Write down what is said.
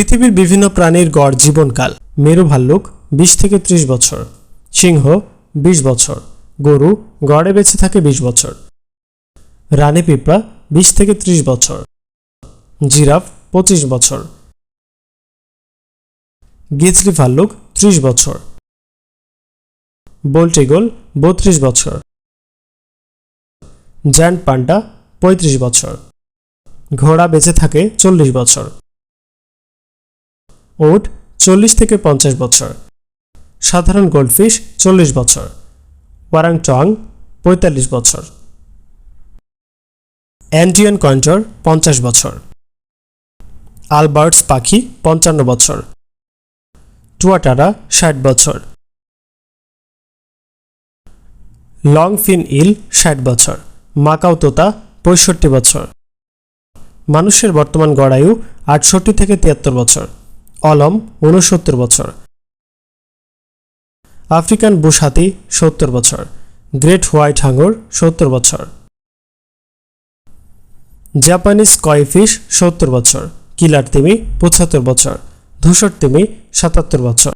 পৃথিবীর বিভিন্ন প্রাণীর গড় জীবনকাল। মেরু ভাল্লুক, বিশ থেকে ত্রিশ বছর। সিংহ, বিশ বছর। গরু, গড়ে বেঁচে থাকে বিশ বছর। রানী পিঁপড়া, বিশ থেকে ত্রিশ বছর। জিরাফ, পঁচিশ বছর। গিজলি ভাল্লুক, ত্রিশ বছর। বোল্টিগোল বত্রিশ বছর। জ্যান্ট পান্ডা, পঁয়ত্রিশ বছর। ঘোড়া বেঁচে থাকে চল্লিশ বছর। ওট চল্লিশ থেকে পঞ্চাশ বছর। সাধারণ গোল্ডফিশ চল্লিশ বছর। ওয়ারাং চং পঁয়তাল্লিশ বছর। অ্যান্টিয়ান কন্টর পঞ্চাশ বছর। আলবার্টস পাখি পঞ্চান্ন বছর। টুয়াটারা ষাট বছর। লং ফিন ইল ষাট বছর। মাকাও তোতা পঁয়ষট্টি বছর। মানুষের বর্তমান গড়ায়ু আটষট্টি থেকে তিয়াত্তর বছর। অলম ঊনসত্তর বছর। আফ্রিকান বুশ হাতি, সত্তর বছর। গ্রেট হোয়াইট হাঙ্গর, সত্তর বছর। জাপানিজ কয় ফিশ, সত্তর বছর। কিলার তিমি, পঁচাত্তর বছর। ধূসর তিমি, সাতাত্তর বছর।